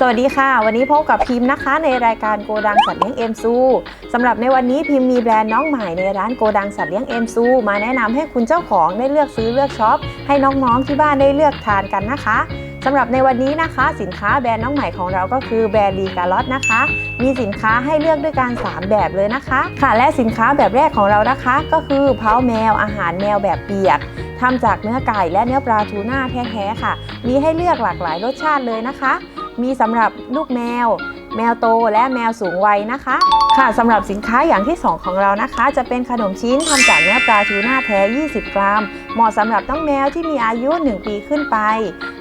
สวัสดีค่ะ วันนี้พบกับพิมพ์นะคะ ในรายการโกดังสัตว์เลี้ยงเอ็มซูสำหรับในวันนี้พิมพ์มีแบรนด์น้องใหม่ในร้านโกดังสัตว์เลี้ยงเอ็มซูมาแนะนำให้คุณเจ้าของได้เลือกซื้อเลือกช็อปให้น้องๆที่บ้านได้เลือกทานกันนะคะสำหรับในวันนี้นะคะ สินค้าแบรนด์น้องใหม่ของเราก็คือแบรนด์ลีกาลอตนะคะ มีสินค้าให้เลือกด้วยกัน3แบบเลยนะคะ ค่ะและสินค้าแบบแรกของเรานะคะ ก็คือเพาแมวอาหารแมวแบบเปียกทำจากเนื้อไก่และเนื้อปลาทูน่าแท้ๆค่ะ มีให้เลือกหลากหลายรสชาติเลยนะคะ มีสำหรับลูกแมว แมวโตและแมวสูงวัยนะคะ ค่ะสำหรับสินค้าอย่างที่ 2 ของเรานะคะ จะเป็นขนมชิ้นทำจากเนื้อปลาทูน่าแท้ 20 กรัม เหมาะสำหรับน้องแมวที่มีอายุ 1 ปีขึ้นไป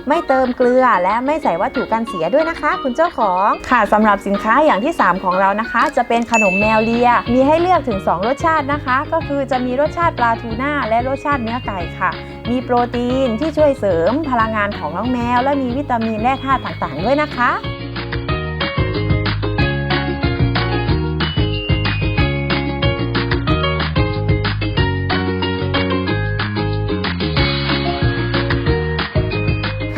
ไม่เติมเกลือและไม่ใส่วัตถุกันเสียด้วยนะคะ คุณเจ้าของค่ะสำหรับสินค้าอย่างที่ 3 ของเรานะคะ จะเป็นขนมแมวเลีย มีให้เลือกถึง 2 รสชาตินะคะ ก็คือจะมีรสชาติปลาทูน่าและรสชาติเนื้อไก่ค่ะ มีโปรตีนที่ช่วยเสริมพลังงานของน้องแมว และมีวิตามินและธาตุต่างๆ ด้วยนะคะ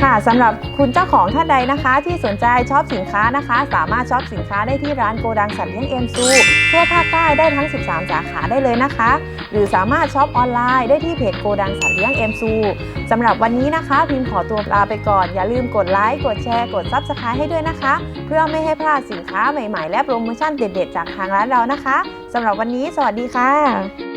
ค่ะสำหรับคุณเจ้าของท่านใดนะคะ ที่สนใจช็อปสินค้านะคะ สามารถช็อปสินค้าได้ที่ร้านโกดังสัตว์เลี้ยงเอ็มซูทั่วภาคใต้ได้ทั้ง 13 สาขาได้เลยนะคะ หรือสามารถช็อปออนไลน์ได้ที่เพจโกดังสัตว์เลี้ยงเอ็มซูสำหรับวันนี้นะคะ พิมพ์ขอตัวลาไปก่อน อย่าลืมกดไลค์กดแชร์กด Subscribe ให้ด้วยนะคะ เพื่อไม่ให้พลาดสินค้าใหม่ๆ และโปรโมชั่นเด็ดๆจากทางร้านเรานะคะสำหรับวันนี้ สวัสดีค่ะ